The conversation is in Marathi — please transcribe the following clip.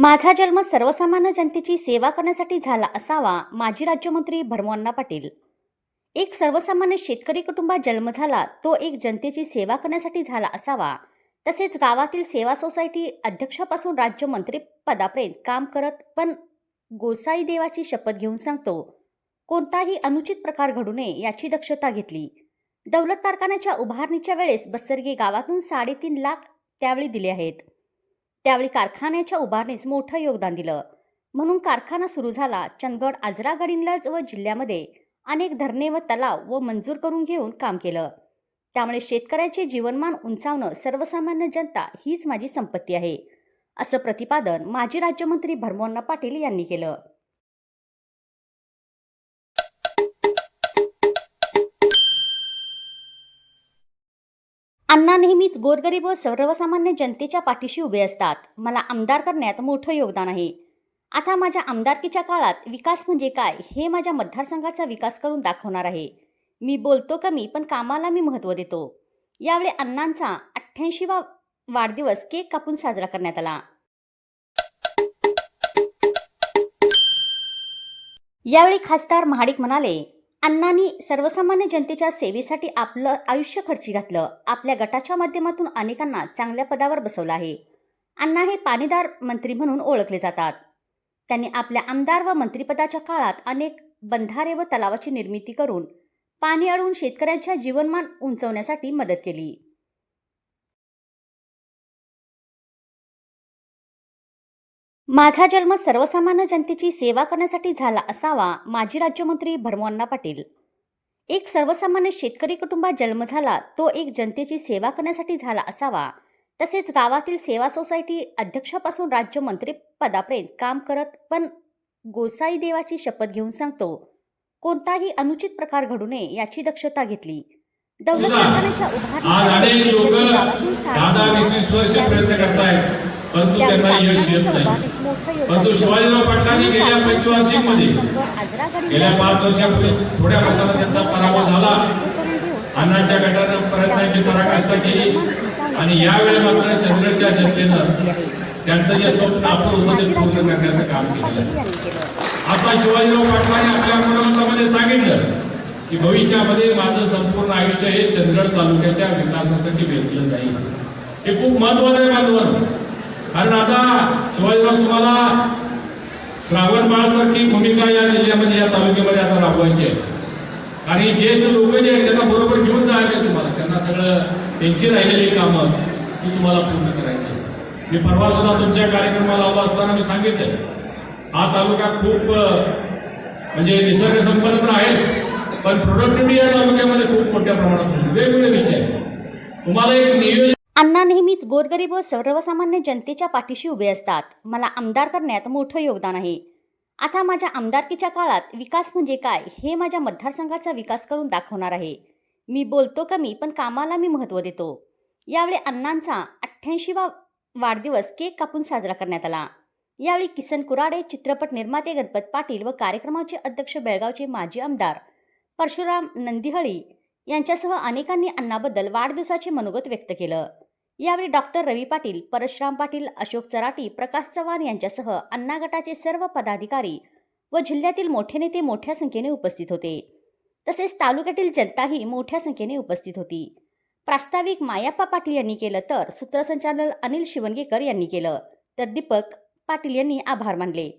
माझा जन्म सर्वसामान्य जनतेची सेवा करण्यासाठी झाला असावा माजी राज्यमंत्री भरमोअण्णा पाटील. एक सर्वसामान्य शेतकरी कुटुंबात जन्म झाला तो एक जनतेची सेवा करण्यासाठी झाला असावा. तसेच गावातील सेवा सोसायटी अध्यक्षापासून राज्यमंत्री पदापर्यंत काम करत पण गोसाई देवाची शपथ घेऊन सांगतो कोणताही अनुचित प्रकार घडू नये याची दक्षता घेतली. दौलत कारखान्याच्या उभारणीच्या वेळेस बस्सरगे गावातून साडेतीन लाख त्यावेळी दिले आहेत. त्यावेळी कारखान्याच्या उभारणीस मोठं योगदान दिलं. म्हणून कारखाना सुरू झाला चंदगड आजरा व जिल्ह्यामध्ये अनेक धरणे व तलाव व मंजूर करून घेऊन काम केलं. त्यामुळे शेतकऱ्याचे जीवनमान उंचावणं सर्वसामान्य जनता हीच माझी संपत्ती आहे असं प्रतिपादन माजी राज्यमंत्री भरमोअण्णा पाटील यांनी केलं. अण्णा नेहमीच गोरगरीब व सर्वसामान्य जनतेच्या पाठीशी उभे असतात. मला आमदार करण्यात मोठं योगदान आहे. आता माझ्या आमदारकीच्या काळात विकास म्हणजे काय हे माझ्या मतदारसंघाचा विकास करून दाखवणार आहे. मी बोलतो कमी पण कामाला मी महत्त्व देतो. यावेळी अण्णांचा अठ्ठ्याऐंशीवा वाढदिवस केक कापून साजरा करण्यात आला. यावेळी खासदार महाडिक म्हणाले अण्णांनी सर्वसामान्य जनतेच्या सेवेसाठी आपलं आयुष्य खर्ची घातलं. आपल्या गटाच्या माध्यमातून अनेकांना चांगल्या पदावर बसवलं आहे. अण्णा हे पाणीदार मंत्री म्हणून ओळखले जातात. त्यांनी आपल्या आमदार व मंत्रिपदाच्या काळात अनेक बंधारे व तलावाची निर्मिती करून पाणी अडवून शेतकऱ्यांच्या जीवनमान उंचवण्यासाठी मदत केली. माझा जन्म सर्वसामान्य जनतेची सेवा करण्यासाठी झाला असावा माजी राज्यमंत्री भरमोअण्णा पाटील. एक सर्वसामान्य शेतकरी कुटुंबात जन्म झाला तो एक जनतेची सेवा करण्यासाठी झाला असावा. तसेच गावातील सेवा सोसायटी अध्यक्षापासून राज्यमंत्री पदापर्यंत काम करत पण गोसाई देवाची शपथ घेऊन सांगतो कोणताही अनुचित प्रकार घडू नये याची दक्षता घेतली. दौलत करतायत परंतु त्यांना यश येत नाही. परंतु शिवाजीराव पाटलांनी गेल्या पंचवार्षिकमध्ये गेल्या पाच वर्षापूर्वी थोड्या प्रमाणात त्यांचा पराभव झाला. अण्णांच्या गटानं प्रयत्नांची पराकाष्ठा केली आणि यावेळी मात्र चंद्रच्या जनतेनं त्यांचं जे स्वप्न आपण होतं ते पूर्ण करण्याचं काम केलेलं. आता शिवाजीराव पाटलांनी आपल्या मुलामध्ये सांगितलं की भविष्यामध्ये माझं संपूर्ण आयुष्य हे चंदगड तालुक्याच्या विकासासाठी वेचलं जाईल. हे खूप महत्वाचं आहे बांधवांनो. कारण आता शिवाजीराव तुम्हाला श्रावण बाळासारखी भूमिका या जिल्ह्यामध्ये या तालुक्यामध्ये आता राबवायची आहे. आणि ज्येष्ठ लोक जे आहेत त्यांना बरोबर घेऊन जायचे तुम्हाला. त्यांना सगळं त्यांची राहिलेली कामं ती तुम्हाला पूर्ण करायची मी परवा सुद्धा तुमच्या कार्यक्रमाला आलो असताना मी सांगितलं हा तालुका खूप म्हणजे निसर्ग संपन्न तर आहेच पण प्रोडक्टिव्हिटी या तालुक्यामध्ये खूप मोठ्या प्रमाणात वेगवेगळे विषय आहेत. तुम्हाला एक नियोजन अण्णा नेहमीच गोरगरीब व सर्वसामान्य जनतेच्या पाठीशी उभे असतात. मला आमदार करण्यात मोठं योगदान आहे. आता माझ्या आमदारकीच्या काळात विकास म्हणजे काय हे माझ्या मतदारसंघाचा विकास करून दाखवणार आहे. मी बोलतो कमी पण कामाला मी महत्त्व देतो. यावेळी अण्णांचा अठ्ठ्याऐंशीवा वाढदिवस केक कापून साजरा करण्यात आला. यावेळी किसन कुराडे चित्रपट निर्माते गणपत पाटील व कार्यक्रमाचे अध्यक्ष बेळगावचे माजी आमदार परशुराम नंदिहळी यांच्यासह अनेकांनी अण्णाबद्दल वाढदिवसाचे मनोगत व्यक्त केलं. यावेळी डॉक्टर रवी पाटील परशुराम पाटील अशोक चराटी प्रकाश चव्हाण यांच्यासह अण्णा गटाचे सर्व पदाधिकारी व जिल्ह्यातील मोठे नेते मोठ्या संख्येने उपस्थित होते. तसेच तालुक्यातील जनताही मोठ्या संख्येने उपस्थित होती. प्रास्ताविक मायाप्पा पाटील यांनी केलं तर सूत्रसंचालन अनिल शिवणगेकर यांनी केलं तर दीपक पाटील यांनी आभार मानले.